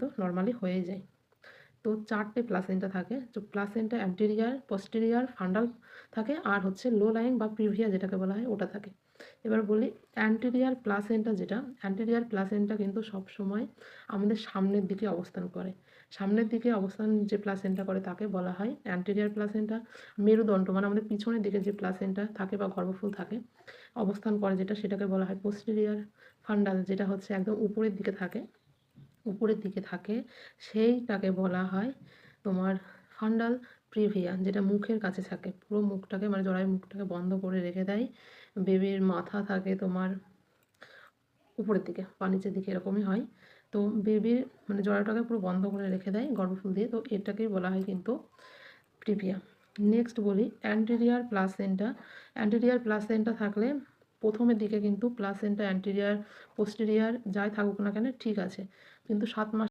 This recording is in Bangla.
তো নর্মালি হয়ে যায়। তো চারটে প্লাসেন্টা থাকে। তো প্লাসেন্টা অ্যান্টেরিয়ার পোস্টেরিয়ার ফান্ডাল থাকে আর হচ্ছে লো লাইং বা প্রিভিয়া যেটাকে বলা হয়, ওটা থাকে। এবার বলি অ্যান্টেরিয়ার প্লাসেন্টা যেটা অ্যান্টেরিয়ার প্লাসেন্টা কিন্তু সব সময় আমাদের সামনের দিকে অবস্থান করে। সামনের দিকে অবস্থান যে প্লাসেন্টা করে তাকে বলা হয় অ্যান্টেরিয়ার প্লাসেন্টা মেরুদণ্ড মানে আমাদের পিছনের দিকে যে প্লাসেন্টা থাকে বা গর্ভফুল থাকে, অবস্থান করে যেটা, সেটাকে বলা হয় পোস্টেরিয়ার ফান্ডাল যেটা হচ্ছে একদম উপরের দিকে থাকে। উপরের দিকে থাকে, সেইটাকে বলা হয় তোমার ফান্ডাল প্রিভিয়া যেটা মুখের কাছে থাকে। পুরো মুখটাকে মানে জরায়ু মুখটাকে বন্ধ করে রেখে দেয়। বেবির মাথা থাকে তোমার উপরের দিকে, বা নিচের দিকে, এরকমই হয়। তো বেবির মানে জরায়ুটাকে পুরো বন্ধ করে রেখে দেয় গর্ভফুল দিয়ে। তো এটাকেই বলা হয় কিন্তু প্রিভিয়া নেক্সট বলি, অ্যান্টেরিয়ার প্লাসেন্টা। অ্যান্টেরিয়ার প্লাসেন্টা থাকলে প্রথমের দিকে কিন্তু প্লাসেন্টা অ্যান্টেরিয়ার পোস্টেরিয়ার যাই থাকুক না কেন ঠিক আছে। কিন্তু সাত মাস